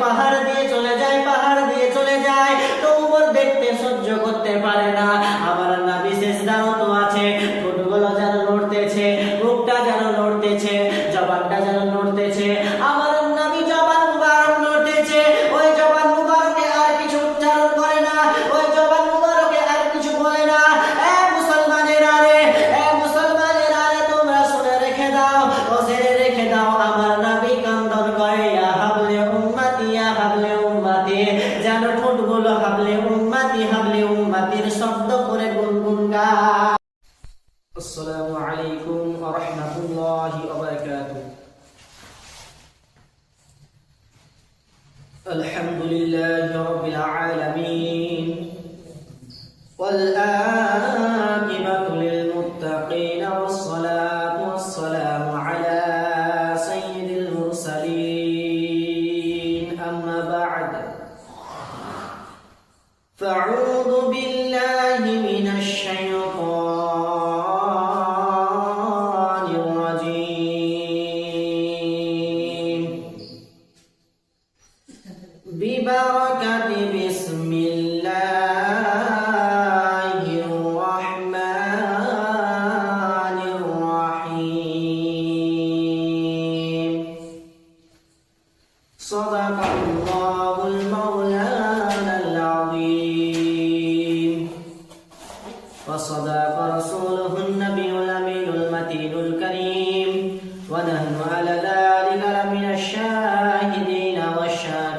পাহাড় Russia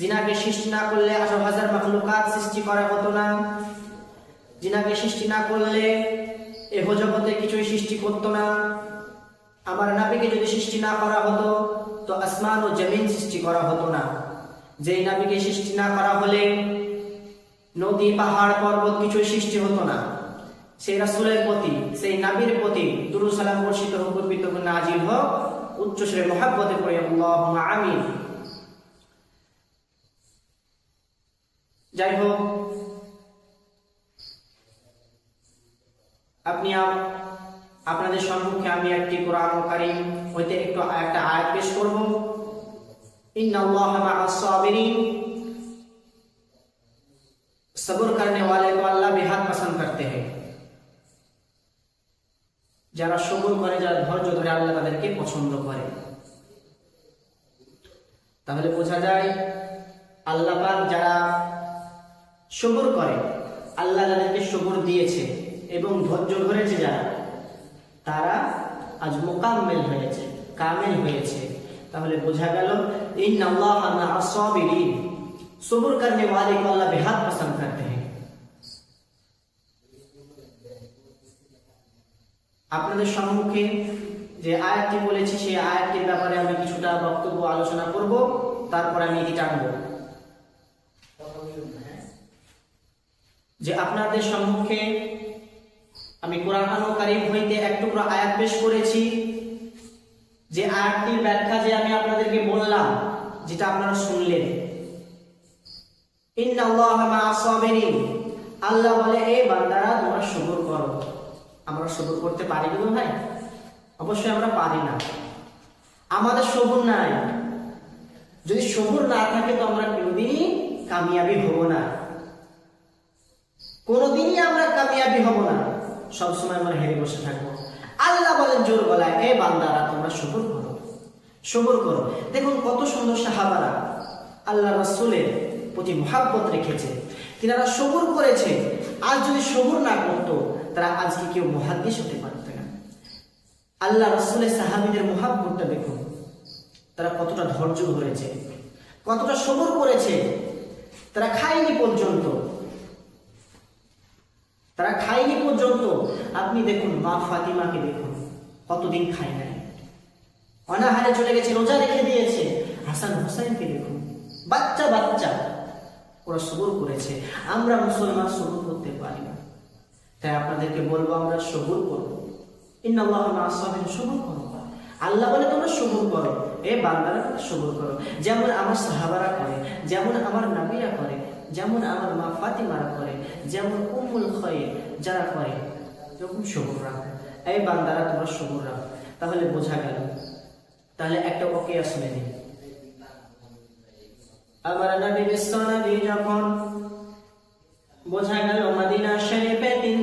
জিনাকে সৃষ্টি না করলে আঠারো হাজার মাখলুকাত সৃষ্টি করা হতো না। জিনাকে সৃষ্টি না করলে এহ জগতে কিছুই সৃষ্টি করতো না। আমার নাবিকে যদি সৃষ্টি না করা হতো, তো আসমান ও জমিন সৃষ্টি করা হতো না। যেই নাবিকে সৃষ্টি না করা হলে নদী, পাহাড়, পর্বত কিছুই সৃষ্টি হতো না। সেই রাসূলের প্রতি, সেই নাবির প্রতি দুরু সালাম বর্ষিত হোক নাজিল হোক, উচ্চ শ্রে মহাব্বতে পড়ে আমিন। যাই হোক আপনি আপ- আপনাদের সম্মুখে আমি একটি কোরআন কারিম হইতে একটু একটা আয়াত পেশ করব ইন্নাল্লাহ মা'আস সাবিরিন सब्र करने वाले को अल्लाह बेहद पसंद करते हैं যারা সবর করে যারা ধৈর্য ধরে আল্লাহ তাদেরকে পছন্দ করে তাহলে বোঝা যায় আল্লাহ পাক যারা সবর করে আল্লাহ যাদেরকে সবর দিয়েছে এবং ধৈর্য ধরেছে যারা তারা আজ মোকাম্মেল হয়েছে কামেল হয়েছে তাহলে বোঝা গেল ইন আল্লাহ সাবিরিন সবর करने वाले को अल्लाह बेहद पसंद करते हैं আপনাদের সম্মুখে যে আয়াতটি বলেছি সেই আয়াতটির ব্যাপারে আমি কিছুটা বক্তব্য আলোচনা করব তারপর আমি এটি টানব যে আপনাদের সম্মুখে আমি কোরআন কারিম হইতে এক টুকরো আয়াত পেশ করেছি। যে আয়াতটির ব্যাখ্যা যে আমি আপনাদেরকে বললাম, যেটা আপনারা শুনলেন। আল্লাহ বলে এই বান্দারা, তোমরা সবর করো। আমরা সবর করতে পারি কি ভাই? অবশ্যই আমরা পারি না। আমাদের সবর নাই। যদি সবর না থাকে, তো আমরা কোনোদিনই কামিয়াবি হব না। কোনোদিনই আমরা কামিয়াবি হব না। সবসময় আমরা হেরে বসে থাকব। আল্লাহ বলেন জোর গলায়, এ বান্দারা, তোমরা শুকুর করো। শুকুর করো। দেখুন কত সুন্দর সাহাবারা আল্লাহ রাসুলের প্রতি মহাব্বত রেখেছে। তিনারা সবুর করেছে। আজ যদি সবুর না করতো, তারা আজকে কেউ মহাদ্দিস হতে পারত না। আল্লাহ রসুলের সাহাবিদের মহাব্বতটা দেখুন। তারা কতটা ধৈর্য করেছে কতটা সবর করেছে। তারা খায়নি পর্যন্ত। তারা খায়নি পর্যন্ত। আপনি দেখুন, মা ফাতিমাকে দেখুন, কতদিন খায় নাই। অনাহারে চলে গেছে, রোজা রেখে দিয়েছে। হাসান হোসাইনকে দেখুন, বাচ্চা বাচ্চা। ওরা সবুর করেছে। আমরা মুসলমান সবুর করতে পারি না। তাই আপনাদেরকে বলব, আমরা সবুর করব। আল্লাহ বলে তোমরা সবুর করো। এ বান্দারা সবুর করো। যেমন আমার সাহাবারা করে, যেমন আমার নামিরা করে যেমন আমার মা ফাতিমারা করে, যেমন উমুল খয়ে যারা করে, এরকম সবুর রাখ এই বান্দারা তোমার সবুর রাখ তাহলে বোঝা গেল। তাহলে একটা ওকে আসলে দিন আবার নবী বিশ্বনবী যখন বোঝা গেল মাদিনা শরীফে তিন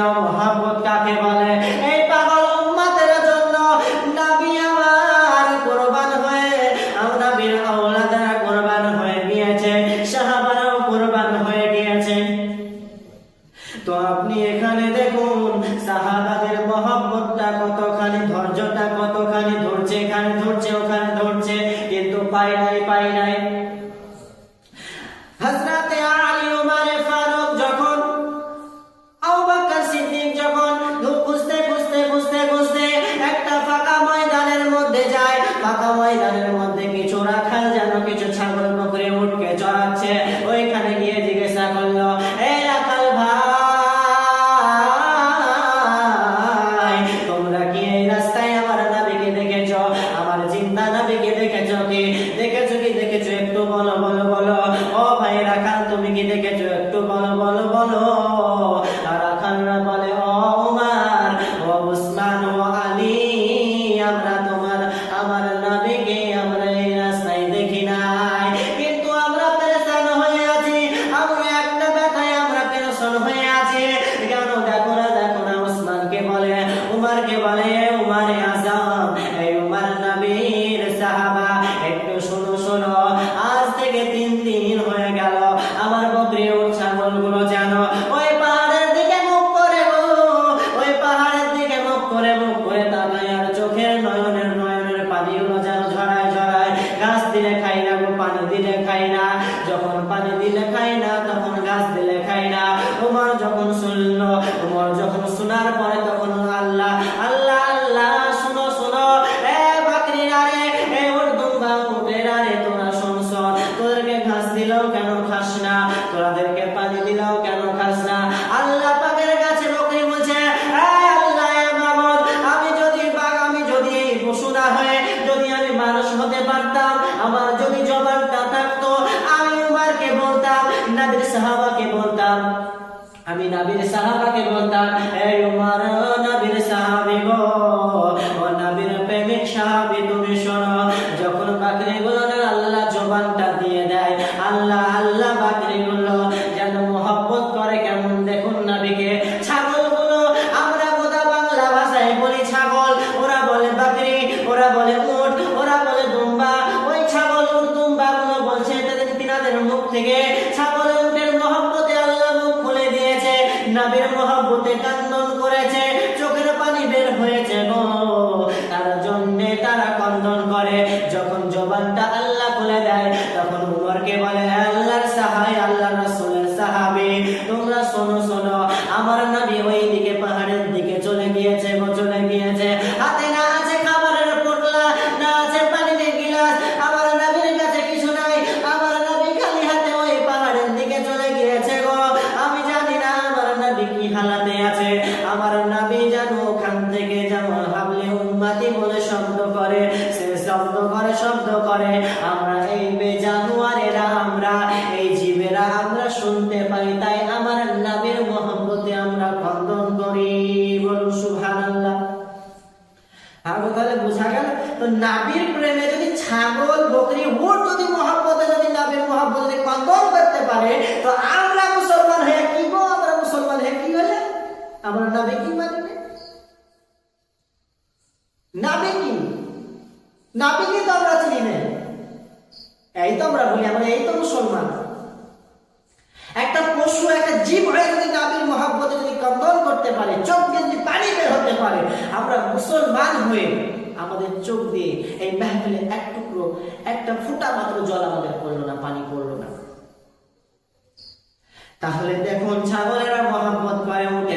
Now सुनार पर तो আমাদের মুখ থেকে ছাগলের উটের মহব্বতে আল্লাহ মুখ খুলে দিয়েছে। নাবির মহব্বতে কান্না বলুন বোঝা নাবির প্রেমে যদি ছাগল, বকরি, উট যদি মহাব্বতে, যদি নাবির মহাব্বত যদি কদম করতে পারে, তো আমরা মুসলমান হয়ে কি গো? আমরা মুসলমান হয়ে কি হলে? আমরা নাবি কি একটা ফুটা মাত্র জল আমাদের পড়ল না, পানি পড়ল না। তাহলে দেখুন ছাগলেরা মহাব্বত করে, উঠে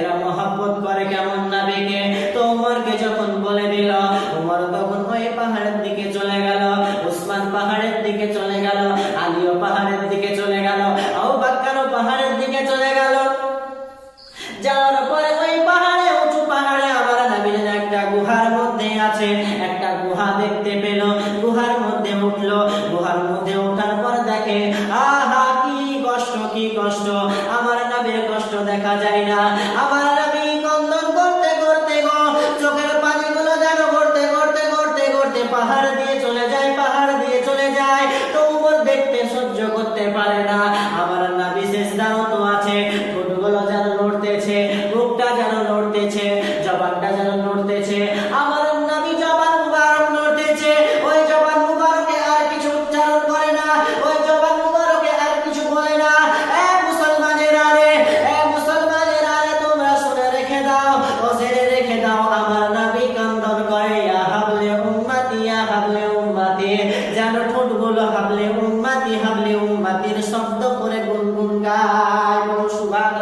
রেখে দাও আমার নাবি কান্দন করে হাবলে উম্মাতি হাবলে উম্মাতি। যেন ঠোঁটগুলো হাবলে উম্মাতি, হাবলে উম্মাতির শব্দ করে গুনগুন গায়। সুভাগ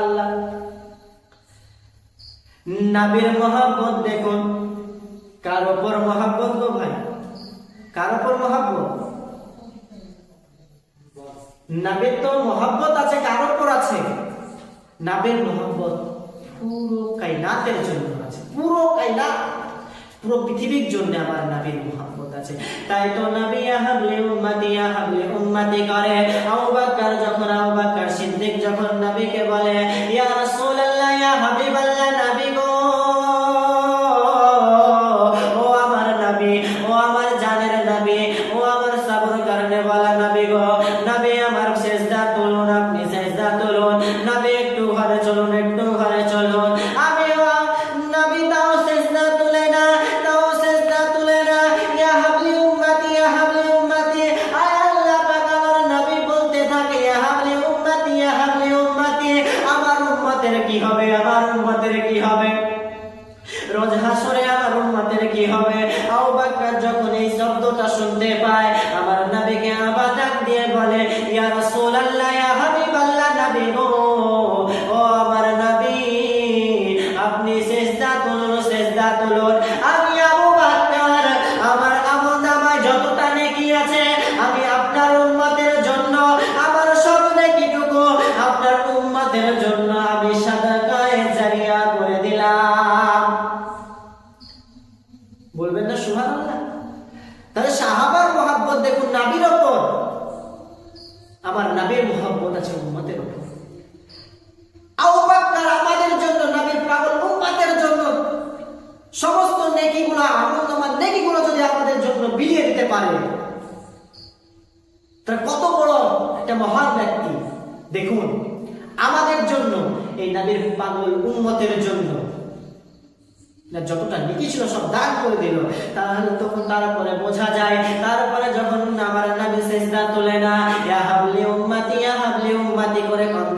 নাবির মহাব্বত দেখুন। কার ওপর মহাব্বত গো ভাই? কার ওপর মহাব্বত? নাবির তো মহাব্বত আছে, কার ওপর আছে? নাবির মহাব্বত পুরো কায়নাতের জন্য। পুরো কাইনাত পুরো পৃথিবীর জন্য আমার নবীর মোহাম্মত আছে। তাই তো নবী আহাবলে উম্মতি আহাবলে উম্মতি করে। আবু বকর যখন, আবু বকর সিদ্দিক যখন নবীকে বলে, ইয়া রাসূলুল্লাহ, ইয়া হাবিবাল্লাহ, নবী গো। ও আমার নবী, ও আমার জানের নবী, ও আমার সবর করনে वाला নবী গো। নবী আমার সেজদা তুলুন বলবেন না, সুবহানাল্লাহ। তাহলে সাহাবার মহাব্বত দেখুন, নাবির ওপর। আমার নাবির মহাব্বত আছে উম্মতের ওপর। আমাদের জন্য, নবীর পাগল উম্মতের জন্য, সমস্ত নেকিগুলো, আমলনামার নেকিগুলো যদি আমাদের জন্য বিলিয়ে দিতে পারে তার কত বড় একটা মহান ব্যক্তি। দেখুন, আমাদের জন্য, এই নবীর পাগল উম্মতের জন্য যতটা নেকি ছিল সব দাগ করে দিল। তাহলে তখন তারপরে বোঝা যায়, তারপরে যখন আমার নবী সেজদা তোলে না, ইয়া হাবলি উম্মতি, ইয়া করে কন্দন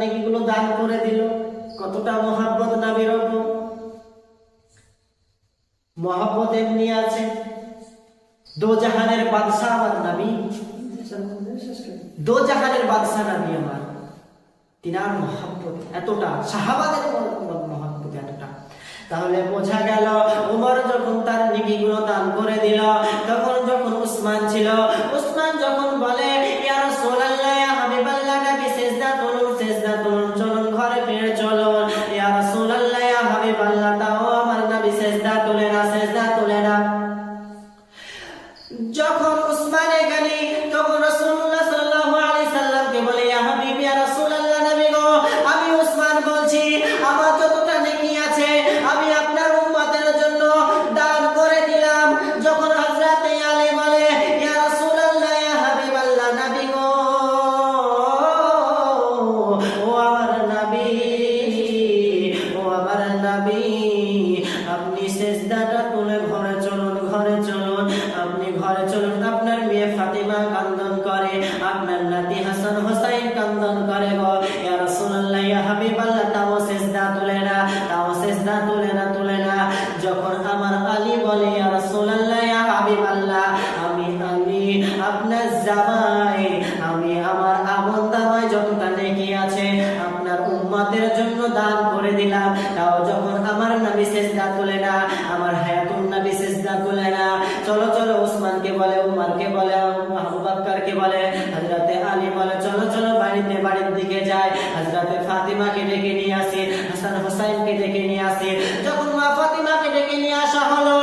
নেকিগুলো দান করে দিল। কতটা মহাব্বত নাবির ওপর মহাব্বত এমনি আছে। দো জাহানের বাদশাহ আমার নাবি। দো জাহানের বাদশাহ নাবি আমার। তিনার মহাব্বত এতটা, সাহাবাদের মহাব্বত এতটা। তাহলে বোঝা গেল, উমর যখন তার নিকিগুলো দান করে দিল, তখন যখন উসমান ছিল ফাতিমাকে ডেকে নিয়ে আসে, হাসান হোসাইনকে ডেকে নিয়ে আসে। যখন মা ফাতিমাকে ডেকে নিয়ে আসা হলো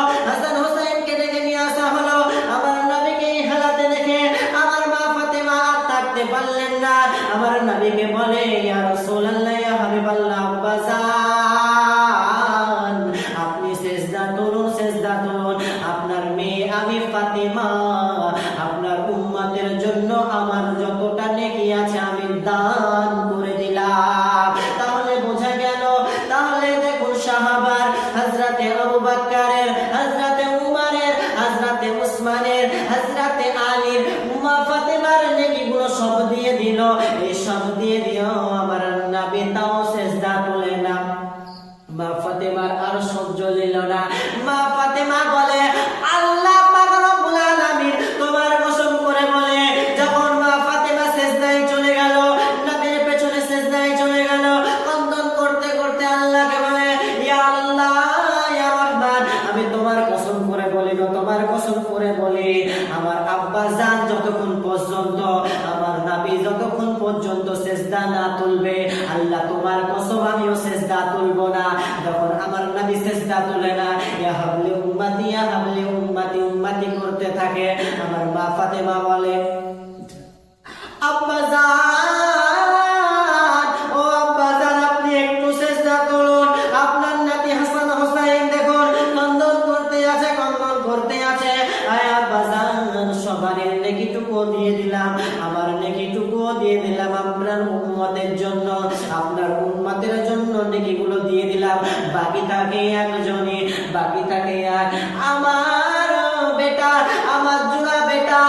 আপনার উন্মাদের জন্য নেকিগুলো দিয়ে দিলাম। বাকি তাকে একজনে বাকি তাকে এক। আমার বেটা, আমার জুড়া বেটা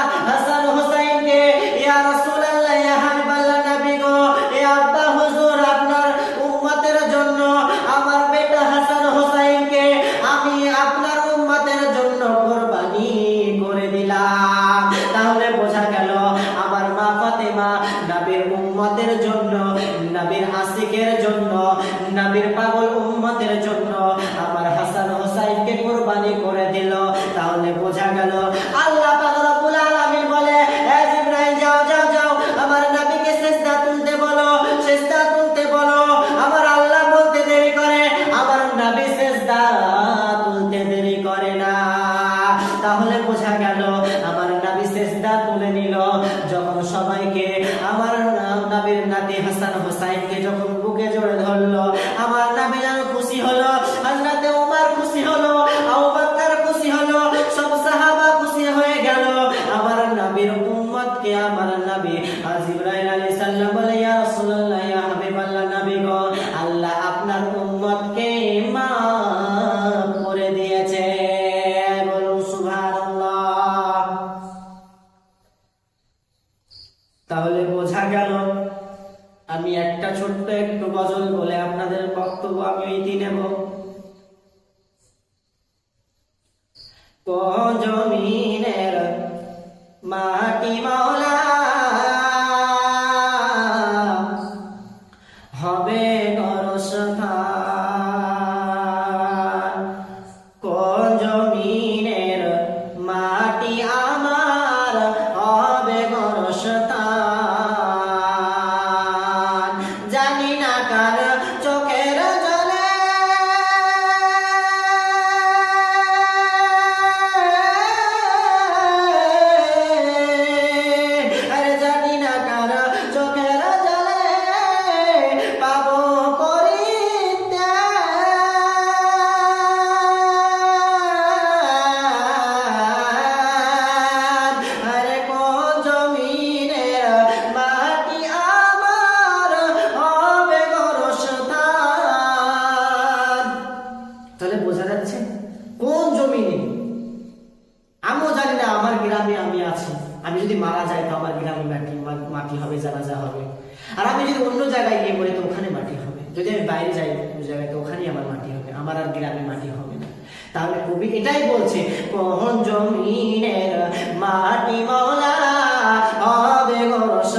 বোঝা গেল, আমার নাবি সেজদা তুলে নিল। যখন সবাইকে আমার নাবির নাতি হাসান হোসাইনকে যখন বুকে জোরে ধরলো রস গ্রামে আমি আছি। আমি যদি মারা যাই তো আমার গ্রামে মাটি মাটি হবে, জানাজা হবে। আর আমি যদি অন্য জায়গায় গিয়ে পড়ি তো ওখানে মাটি হবে। যদি আমি বাইরে যাই অন্য জায়গায় তো ওখানেই আমার মাটি হবে। আমার আর গ্রামে মাটি হবে না। তাহলে কবি এটাই বলছে কোন জমিনের মাটি মলা হবে গরস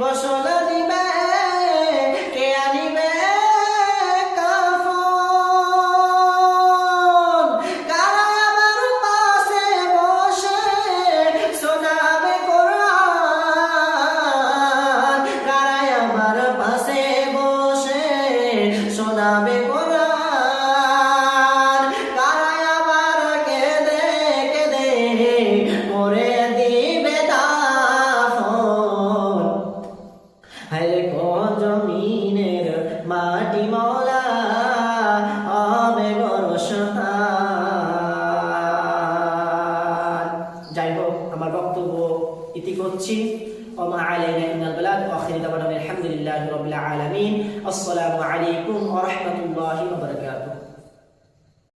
বসলা দিবা